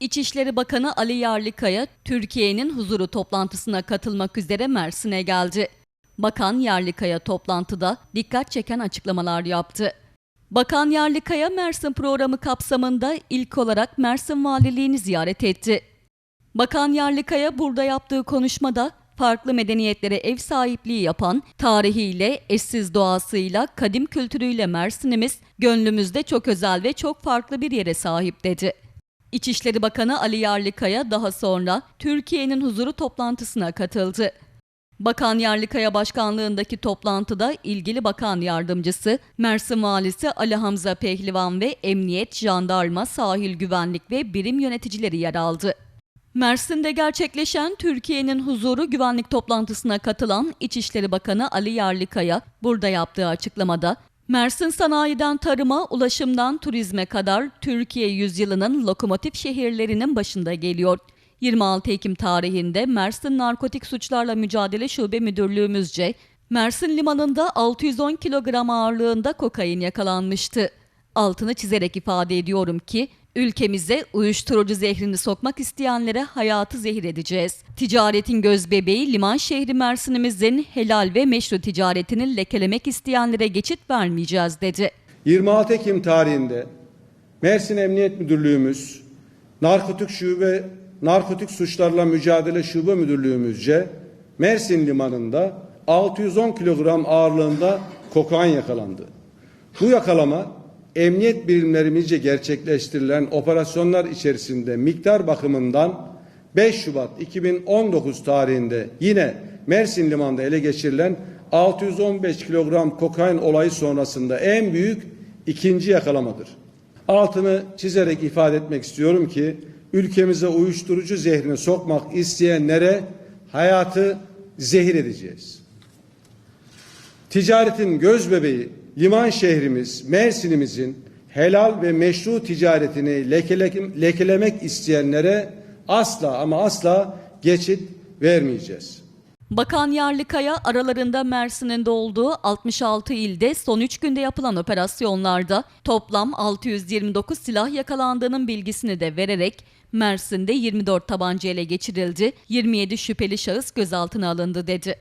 İçişleri Bakanı Ali Yerlikaya, Türkiye'nin huzuru toplantısına katılmak üzere Mersin'e geldi. Bakan Yerlikaya toplantıda dikkat çeken açıklamalar yaptı. Bakan Yerlikaya Mersin programı kapsamında ilk olarak Mersin Valiliğini ziyaret etti. Bakan Yerlikaya burada yaptığı konuşmada farklı medeniyetlere ev sahipliği yapan, tarihiyle, eşsiz doğasıyla, kadim kültürüyle Mersin'imiz gönlümüzde çok özel ve çok farklı bir yere sahip dedi. İçişleri Bakanı Ali Yerlikaya daha sonra Türkiye'nin huzuru toplantısına katıldı. Bakan Yerlikaya başkanlığındaki toplantıda ilgili bakan yardımcısı, Mersin Valisi Ali Hamza Pehlivan ve Emniyet, Jandarma, Sahil Güvenlik ve birim yöneticileri yer aldı. Mersin'de gerçekleşen Türkiye'nin huzuru güvenlik toplantısına katılan İçişleri Bakanı Ali Yerlikaya burada yaptığı açıklamada Mersin sanayiden tarıma, ulaşımdan turizme kadar Türkiye yüzyılının lokomotif şehirlerinin başında geliyor. 26 Ekim tarihinde Mersin Narkotik Suçlarla Mücadele Şube Müdürlüğümüzce Mersin limanında 610 kilogram ağırlığında kokain yakalanmıştı. Altını çizerek ifade ediyorum ki ülkemize uyuşturucu zehrini sokmak isteyenlere hayatı zehir edeceğiz. Ticaretin gözbebeği liman şehri Mersin'imizin helal ve meşru ticaretini lekelemek isteyenlere geçit vermeyeceğiz dedi. 26 Ekim tarihinde Mersin Emniyet Müdürlüğümüz, Narkotik Şube, Narkotik Suçlarla Mücadele Şube Müdürlüğümüzce Mersin Limanı'nda 610 kilogram ağırlığında kokain yakalandı. Bu yakalama emniyet birimlerimizce gerçekleştirilen operasyonlar içerisinde miktar bakımından 5 Şubat 2019 tarihinde yine Mersin Limanı'nda ele geçirilen 615 kilogram kokain olayı sonrasında en büyük ikinci yakalamadır. Altını çizerek ifade etmek istiyorum ki ülkemize uyuşturucu zehrini sokmak isteyenlere hayatı zehir edeceğiz. Ticaretin göz bebeği liman şehrimiz Mersin'imizin helal ve meşru ticaretini lekele- lekelemek isteyenlere asla ama asla geçit vermeyeceğiz. Bakan Yerlikaya aralarında Mersin'in de olduğu 66 ilde son 3 günde yapılan operasyonlarda toplam 629 silah yakalandığının bilgisini de vererek Mersin'de 24 tabanca ele geçirildi, 27 şüpheli şahıs gözaltına alındı dedi.